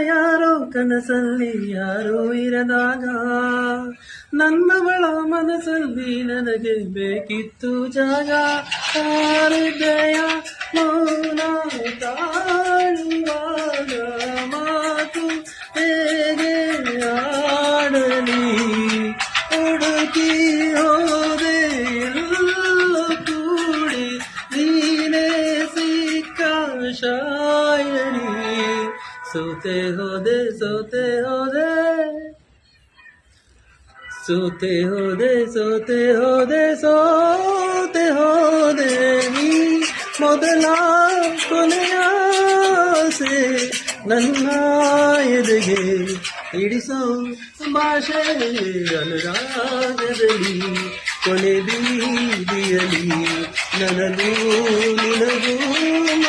ಯಾರೋ ಕನಸಲ್ಲಿ ಯಾರೋ ಇರದಾಗ, ನನ್ನವಳ ಮನಸ್ಸಲ್ಲಿ ನನಗೆ ಬೇಕಿತ್ತು ಜಾಗ. ಹೃದಯ ಮೌನ, ತಾಳುವಾಗ ಮಾತು ಹೇಗೆ ಆಡಲಿ ಹುಡುಕಿ ಹೋದೆ ಕೂಡಿ ನೀನೇ ಸಿಕ್ಕ ಶಾಯರಿ. ಸೋತೆ ಹೋದೆ ಸೋತೆ ಹೋದೆ ಸೋತೆ ಹೋದೆ ಸೋತೆ ಹೋದೆ ಸೋತೆ ಹೋದೆ ನೀ ಮೊದಲ ಕೊನೆಯ ಆಸೆ ನನ್ನ ಎದೆಗೆ ಹಿಡಿಸೋ ಭಾಷೆ ಅನುರಾಗದಲ್ಲಿ ಕೊನೆ ಬೀದಿಯಲಿ ನನಗೂ ನಿನಗೂ ಮನೆ ಮಾಡಿರುವೆ